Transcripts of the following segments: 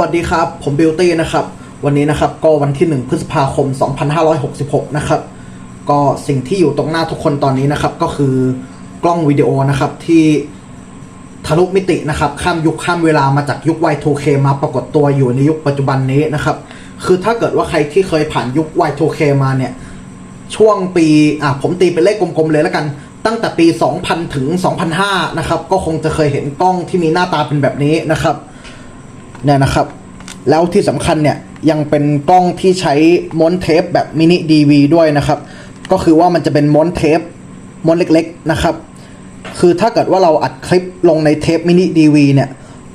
วัสดีครับ ผมบิวตี้นะครับ วันนี้นะครับก็วันที่ 1 พฤษภาคม 2566 นะครับ ก็สิ่งที่อยู่ตรงหน้าทุกคนตอนนี้นะครับ ก็คือกล้องวิดีโอนะครับที่ทะลุมิตินะครับ ข้ามยุคข้ามเวลามาจากยุค Y2K มาปรากฏตัวอยู่ในยุคปัจจุบันนี้นะครับ คือถ้าเกิดว่าใครที่เคยผ่านยุค Y2K มาเนี่ย ช่วงปีอะผมตีเป็นเลขกลมๆเลยแล้วกัน ตั้งแต่ปี 2000 ถึง 2005 นะครับ ก็คงจะเคยเห็นกล้องที่มีหน้าตาเป็นแบบนี้นะครับ เนี่ยนะครับ แล้วที่สำคัญเนี่ยยังเป็นกล้องที่ใช้ม้วนเทปแบบมินิดีวด้วยนะครับ ก็คือว่ามันจะเป็นม้วนเทปม้วนเล็กๆนะครับ คือถ้าเกิดว่าเราอัดคลิปลงในเทปมินิดีวเนี่ย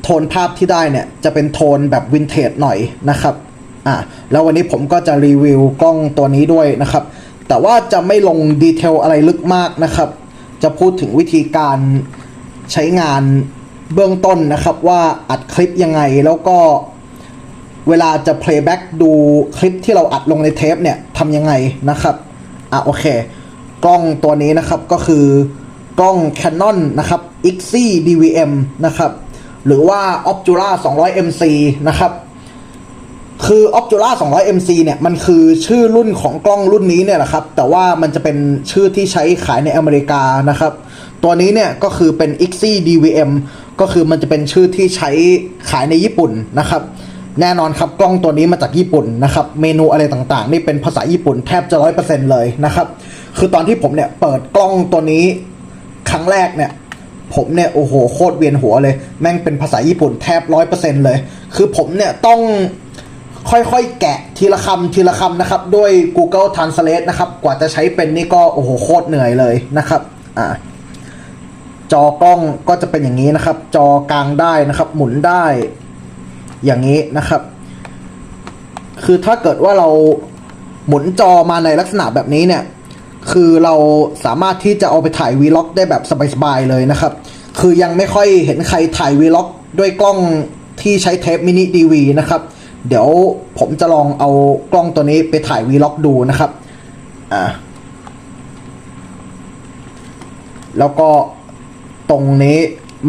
โทนภาพที่ได้เนี่ยจะเป็นโทนแบบวินเทจหน่อยนะครับอ่าแล้ววันนี้ผมก็จะรีวิวกล้องตัวนี้ด้วยนะครับ แต่ว่าจะไม่ลงดีเทลอะไรลึกมากนะครับ จะพูดถึงวิธีการใช้งาน เบื้องต้นนะครับว่าอัดคลิปยังไงแล้วก็เวลาจะ playback ดูคลิปที่เราอัดลงในเทปเนี่ยทำยังไงนะครับ อะโอเค กล้องตัวนี้นะครับก็คือกล้อง Canon นะครับ XC DVM นะครับ หรือว่า Obtura 200 MC นะครับ คือ Obtura 200 MC เนี่ย มันคือชื่อรุ่นของกล้องรุ่นนี้เนี่ยแหละครับ แต่ว่ามันจะเป็นชื่อที่ใช้ขายในอเมริกานะครับ ตัวนี้เนี่ยก็คือเป็น XC DVM ก็คือมันจะเป็นชื่อที่ใช้ขายในญี่ปุ่นนะครับ แน่นอนครับกล้องตัวนี้มาจากญี่ปุ่นนะครับ เมนูอะไรต่างๆ นี่เป็นภาษาญี่ปุ่นแทบจะร้อยเปอร์เซ็นเลยนะครับ คือตอนที่ผมเนี่ยเปิดกล้องตัวนี้ครั้งแรกเนี่ยผมเนี่ยโอ้โหโคตรเวียนหัวเลย แม่งเป็นภาษาญี่ปุ่นแทบร้อยเปอร์เซ็นเลย คือผมเนี่ยต้อง ค่อยๆ แกะทีละคำทีละคำนะครับ ด้วย Google Translate นะครับ กว่าจะใช้เป็นนี่ก็โอ้โหโคตรเหนื่อยเลยนะครับอ่าจอกล้องก็จะเป็นอย่างนี้นะครับ จอกลางได้นะครับ หมุนได้ อย่างนี้นะครับ คือถ้าเกิดว่าเราหมุนจอมาในลักษณะแบบนี้เนี่ย คือเราสามารถที่จะเอาไปถ่ายวีล็อกได้แบบสบายๆเลยนะครับ คือยังไม่ค่อยเห็นใครถ่ายวีล็อกด้วยกล้องที่ใช้เทปมินิดีวีนะครับ เดี๋ยวผมจะลองเอากล้องตัวนี้ไปถ่ายวีล็อกดูนะครับอ่าแล้วก็ตรงนี้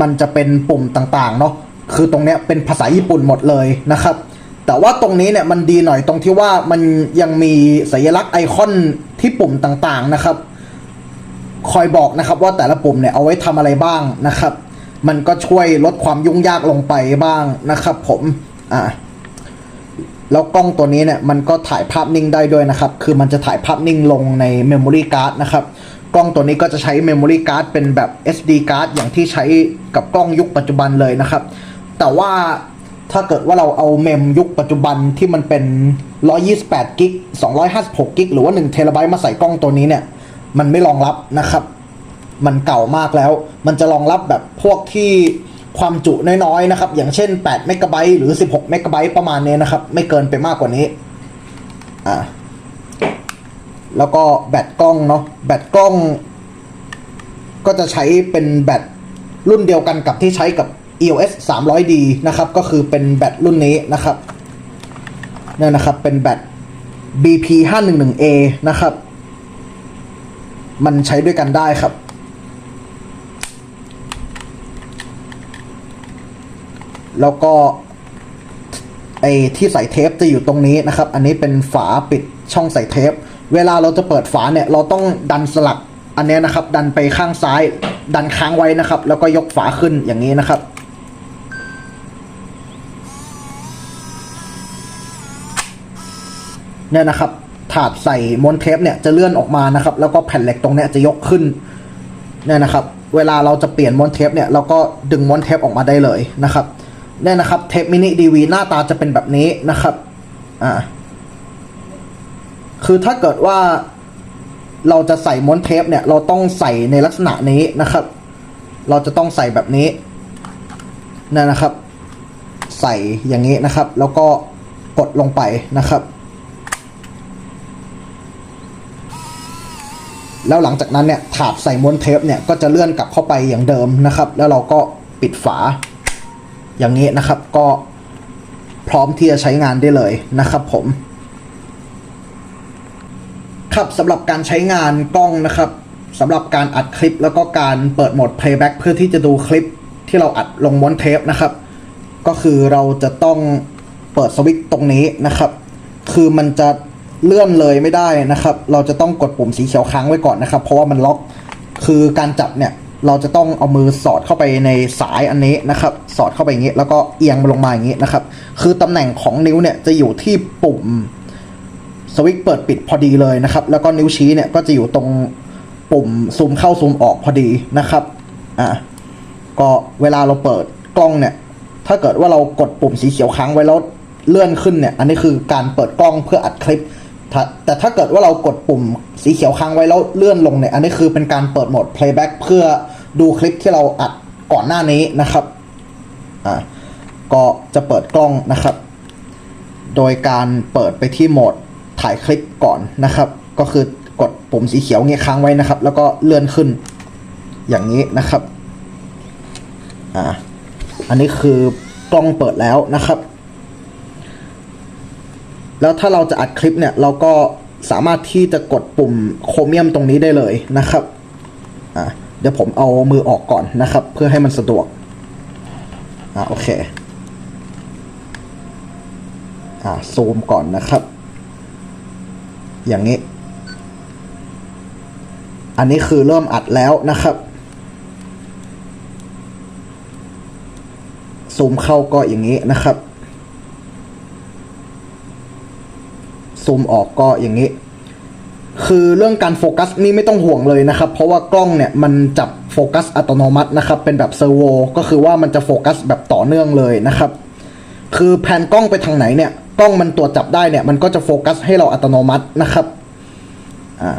มันจะเป็นปุ่มต่างๆเนาะคือตรงเนี้ยเป็นภาษาญี่ปุ่นหมดเลยนะครับ แต่ว่าตรงนี้เนี่ยมันดีหน่อยตรงที่ว่ามันยังมีสัญลักษณ์ไอคอนที่ปุ่มต่างๆนะครับ คอยบอกนะครับว่าแต่ละปุ่มเนี่ยเอาไว้ทำอะไรบ้างนะครับ มันก็ช่วยลดความยุ่งยากลงไปบ้างนะครับ ผมอ่า แล้วกล้องตัวนี้เนี่ยมันก็ถ่ายภาพนิ่งได้ด้วยนะครับ คือมันจะถ่ายภาพนิ่งลงในเมมโมรี่การ์ดนะครับ กล้องตัวนี้ก็จะใช้เมมโมรี่การ์ดเป็นแบบ SD การ์ดอย่างที่ใช้กับกล้องยุคปัจจุบันเลยนะครับ แต่ว่าถ้าเกิดว่าเราเอาเมมยุคปัจจุบันที่มันเป็น 128กิก256กิกหรือว่า1เทราไบต์มาใส่กล้องตัวนี้เนี่ย มันไม่รองรับนะครับ มันเก่ามากแล้ว มันจะรองรับแบบพวกที่ ความจุน้อยๆนะครับ อย่างเช่น8เมกะไบต์หรือ 16เมกะไบต์ประมาณนี้นะครับ ไม่เกินไปมากกว่านี้อ่าแล้วก็แบตกล้องเนาะแบตกล้อง ก็จะใช้เป็นแบตรุ่นเดียวกันกับที่ใช้กับ EOS 300D นะครับ ก็คือเป็นแบตรุ่นนี้นะครับเนี่ยนะครับ เป็นแบต BP 511A นะครับ มันใช้ด้วยกันได้ครับ แล้วก็ไอ้ที่ใส่เทปจะอยู่ตรงนี้นะครับ อันนี้เป็นฝาปิดช่องใส่เทป เวลาเราจะเปิดฝาเนี่ย เราต้องดันสลักอันนี้นะครับ ดันไปข้างซ้าย ดันค้างไว้นะครับ แล้วก็ยกฝาขึ้นอย่างนี้นะครับ เนี่ยนะครับ ถาดใส่ม้วนเทปเนี่ยจะเลื่อนออกมานะครับ แล้วก็แผ่นเหล็กตรงเนี้ยจะยกขึ้น เนี่ยนะครับ เวลาเราจะเปลี่ยนม้วนเทปเนี่ยเราก็ดึงม้วนเทปออกมาได้เลยนะครับ เนี่ยนะครับเทปมินิดีวีหน้าตาจะเป็นแบบนี้นะครับอ่าคือถ้าเกิดว่าเราจะใส่ม้วนเทปเนี่ย เราต้องใส่ในลักษณะนี้นะครับ เราจะต้องใส่แบบนี้เนี่ยนะครับ ใส่อย่างนี้นะครับ แล้วก็กดลงไปนะครับ แล้วหลังจากนั้นเนี่ยถาดใส่ม้วนเทปเนี่ยก็จะเลื่อนกลับเข้าไปอย่างเดิมนะครับ แล้วเราก็ปิดฝา อย่างนี้นะครับก็พร้อมที่จะใช้งานได้เลยนะครับผม ครับสำหรับการใช้งานกล้องนะครับสำหรับการอัดคลิปแล้วก็การเปิดโหมด playback เพื่อที่จะดูคลิปที่เราอัดลงม้วนเทปนะครับ ก็คือเราจะต้องเปิดสวิตช์ตรงนี้นะครับ คือมันจะเลื่อนเลยไม่ได้นะครับ เราจะต้องกดปุ่มสีเขียวค้างไว้ก่อนนะครับ เพราะว่ามันล็อกคือการจับเนี่ย เราจะต้องเอามือสอดเข้าไปในสายอันนี้นะครับ สอดเข้าไปอย่างนี้ แล้วก็เอียงลงมาอย่างนี้นะครับ คือตำแหน่งของนิ้วเนี่ยจะอยู่ที่ปุ่มสวิตช์เปิดปิดพอดีเลยนะครับ แล้วก็นิ้วชี้เนี่ยก็จะอยู่ตรงปุ่มซูมเข้าซูมออกพอดีนะครับ อ่าก็เวลาเราเปิดกล้องเนี่ย ถ้าเกิดว่าเรากดปุ่มสีเขียวค้างไว้แล้วเลื่อนขึ้นเนี่ย อันนี้คือการเปิดกล้องเพื่ออัดคลิป ถ้าแต่ถ้าเกิดว่าเรากดปุ่มสีเขียวค้างไว้แล้วเลื่อนลงเนี่ย อันนี้คือเป็นการเปิดโหมด playback เพื่อดูคลิปที่เราอัดก่อนหน้านี้นะครับ อ่า ก็จะเปิดกล้องนะครับ โดยการเปิดไปที่โหมดถ่ายคลิปก่อนนะครับ ก็คือกดปุ่มสีเขียวเงี้ยค้างไว้นะครับ แล้วก็เลื่อนขึ้นอย่างนี้นะครับ อ่า อันนี้คือกล้องเปิดแล้วนะครับ แล้วถ้าเราจะอัดคลิปเนี่ยเราก็สามารถที่จะกดปุ่มโครเมียมตรงนี้ได้เลยนะครับอ่าเดี๋ยวผมเอามือออกก่อนนะครับ เพื่อให้มันสะดวกอ่าโอเคอ่าซูมก่อนนะครับ อย่างนี้ อันนี้คือเริ่มอัดแล้วนะครับ ซูมเข้าก็อย่างนี้นะครับ ซูมออกก็อย่างนี้ คือเรื่องการโฟกัสนี่ไม่ต้องห่วงเลยนะครับ เพราะว่ากล้องเนี่ยมันจับโฟกัสอัตโนมัตินะครับ เป็นแบบเซอร์โวก็คือว่ามันจะโฟกัสแบบต่อเนื่องเลยนะครับ คือแผนกล้องไปทางไหนเนี่ยกล้องมันตรวจจับได้เนี่ยมันก็จะโฟกัสให้เราอัตโนมัตินะครับอ่า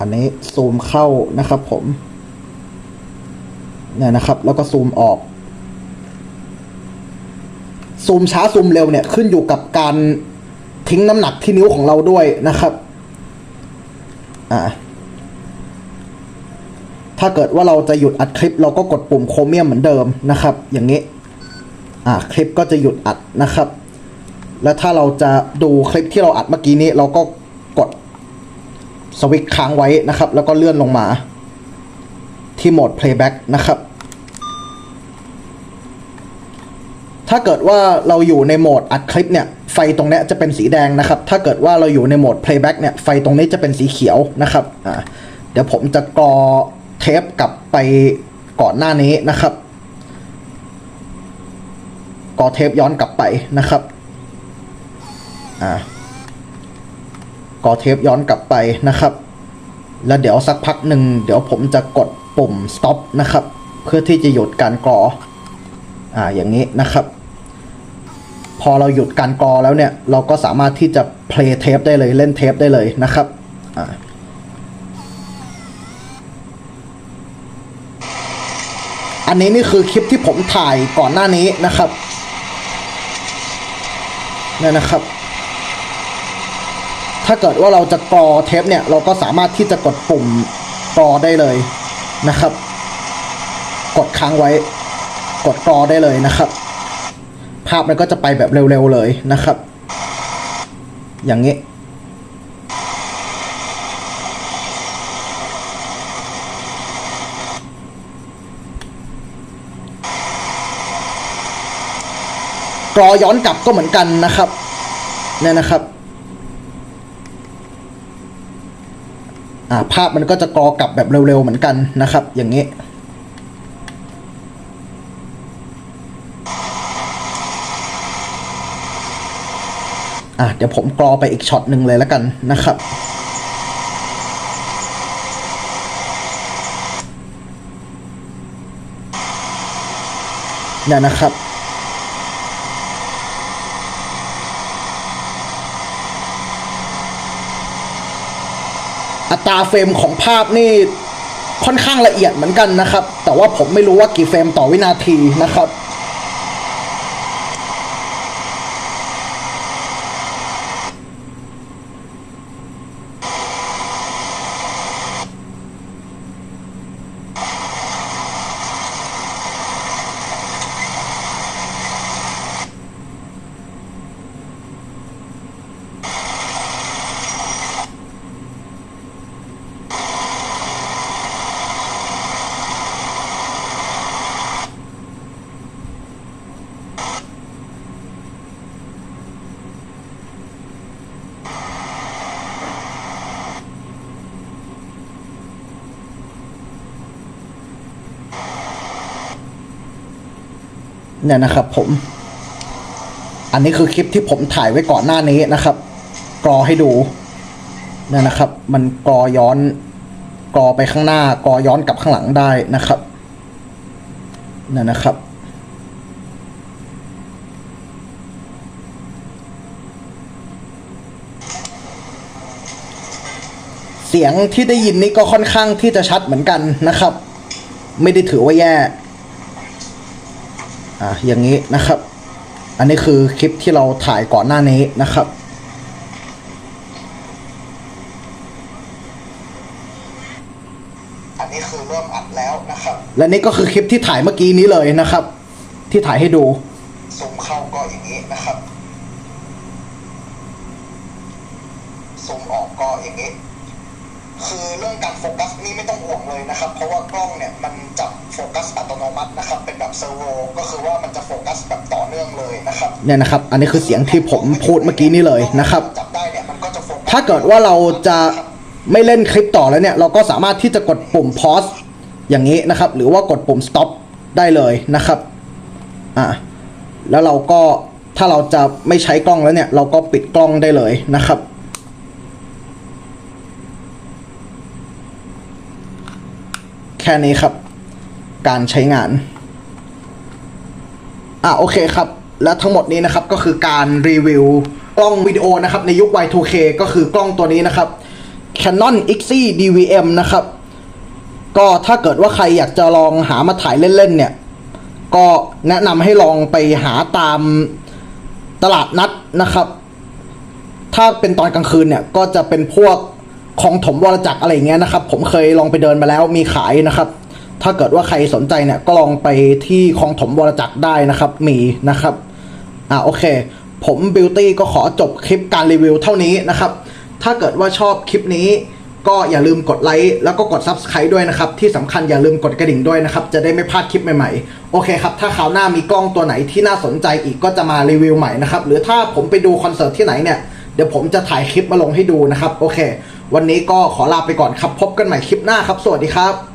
อันนี้ซูมเข้านะครับผมเนี่ยนะครับ แล้วก็ซูมออก ซูมช้าซูมเร็วเนี่ยขึ้นอยู่กับการ ทิ้งน้ำหนักที่นิ้วของเราด้วยนะครับอ่าถ้าเกิดว่าเราจะหยุดอัดคลิป เราก็กดปุ่มโครเมียมเหมือนเดิมนะครับ อย่างนี้อ่าคลิปก็จะหยุดอัดนะครับ และถ้าเราจะดูคลิปที่เราอัดเมื่อกี้นี้ เราก็กดสวิตช์ค้างไว้นะครับ แล้วก็เลื่อนลงมาที่โหมด playback นะครับ ถ้าเกิดว่าเราอยู่ในโหมดอัดคลิปเนี่ยไฟตรงนี้จะเป็นสีแดงนะครับ ถ้าเกิดว่าเราอยู่ในโหมด playback เนี่ยไฟตรงนี้จะเป็นสีเขียวนะครับอ่าเดี๋ยวผมจะกรอเทปกลับไปก่อนหน้านี้นะครับกรอเทปย้อนกลับไปนะครับอ่ากอเทปย้อนกลับไปนะครับ แล้วเดี๋ยวสักพักหนึ่งเดี๋ยวผมจะกดปุ่ม stop นะครับ เพื่อที่จะหยุดการกรออ่าอย่างนี้นะครับ พอเราหยุดการกรอแล้วเนี่ย เราก็สามารถที่จะ play เทปได้เลยเล่นเทปได้เลยนะครับอันนี้นี่คือคลิปที่ผมถ่ายก่อนหน้านี้นะครับเนี่ยนะครับ ถ้าเกิดว่าเราจะกรอเทปเนี่ย เราก็สามารถที่จะกดปุ่มกรอได้เลยนะครับ กดค้างไว้ กดกรอได้เลยนะครับาพมันก็จะไปแบบเร็วๆเลยนะครับ อย่างนี้ กรอย้อนกลับก็เหมือนกันนะครับเนี่ยนะครับภาพมันก็จะกรอกลับแบบเร็วๆเหมือนกันนะครับ อย่างนี้ อะเดี๋ยวผมกรอไปอีกช็อตหนึ่งเลยแล้วกันนะครับ เนี่ยนะครับอัตราเฟรมของภาพนี่ค่อนข้างละเอียดเหมือนกันนะครับ แต่ว่าผมไม่รู้ว่ากี่เฟรมต่อวินาทีนะครับ เนี่ยนะครับผม อันนี้คือคลิปที่ผมถ่ายไว้ก่อนหน้านี้นะครับ กรอให้ดูเนี่ยนะครับ มันกรอย้อนกรอไปข้างหน้ากรอย้อนกลับข้างหลังได้นะครับเนี่ยนะครับเสียงที่ได้ยินนี่ก็ค่อนข้างที่จะชัดเหมือนกันนะครับ ไม่ได้ถือว่าแย่ อะอย่างนี้นะครับ อันนี้คือคลิปที่เราถ่ายก่อนหน้านี้นะครับอันนี้คือเริ่มอัดแล้วนะครับ และนี่ก็คือคลิปที่ถ่ายเมื่อกี้นี้เลยนะครับ ที่ถ่ายให้ดูซูมเข้าก็อย่างนี้นะครับซูมออกก็อย่างนี้ คือเรื่องการโฟกัสนี่ไม่ต้องห่วงเลยนะครับ เพราะว่ากล้องเนี่ยมันจับโฟกัสอัตโนมัตินะครับ เป็นแบบเซอร์โวก็คือว่ามันจะโฟกัสแบบต่อเนื่องเลยนะครับเนี่ยนะครับ อันนี้คือเสียงที่ผมพูดเมื่อกี้นี้เลยนะครับ จับได้เนี่ยมันก็จะโฟกัสถ้าเกิดว่าเราจะไม่เล่นคลิปต่อแล้วเนี่ย เราก็สามารถที่จะกดปุ่ม pause อย่างนี้นะครับ หรือว่ากดปุ่ม stop ได้เลยนะครับอ่าแล้วเราก็ถ้าเราจะไม่ใช้กล้องแล้วเนี่ย เราก็ปิดกล้องได้เลยนะครับ แค่นี้ครับ การใช้งาน อะโอเคครับ และทั้งหมดนี้นะครับก็คือการรีวิวกล้องวิดีโอนะครับในยุค Y2K ก็คือกล้องตัวนี้นะครับ Canon XE DVM นะครับ ก็ถ้าเกิดว่าใครอยากจะลองหามาถ่ายเล่นๆเนี่ย ก็แนะนำให้ลองไปหาตามตลาดนัดนะครับ ถ้าเป็นตอนกลางคืนเนี่ยก็จะเป็นพวก ของถมวรจักรอะไรเงี้ยนะครับ ผมเคยลองไปเดินมาแล้วมีขายนะครับ ถ้าเกิดว่าใครสนใจเนี่ยก็ลองไปที่ของถมวรจักรได้นะครับ มีนะครับอ่าโอเค ผมบิวตี้ก็ขอจบคลิปการรีวิวเท่านี้นะครับ ถ้าเกิดว่าชอบคลิปนี้ก็อย่าลืมกดไลค์แล้วก็กด Subscribe ด้วยนะครับ ที่สำคัญอย่าลืมกดกระดิ่งด้วยนะครับ จะได้ไม่พลาดคลิปใหม่ๆ โอเคครับ ถ้าคราวหน้ามีกล้องตัวไหนที่น่าสนใจอีกก็จะมารีวิวใหม่นะครับ หรือถ้าผมไปดูคอนเสิร์ตที่ไหนเนี่ย เดี๋ยวผมจะถ่ายคลิปมาลงให้ดูนะครับ โอเค วันนี้ก็ขอลาไปก่อนครับพบกันใหม่คลิปหน้าครับ สวัสดีครับ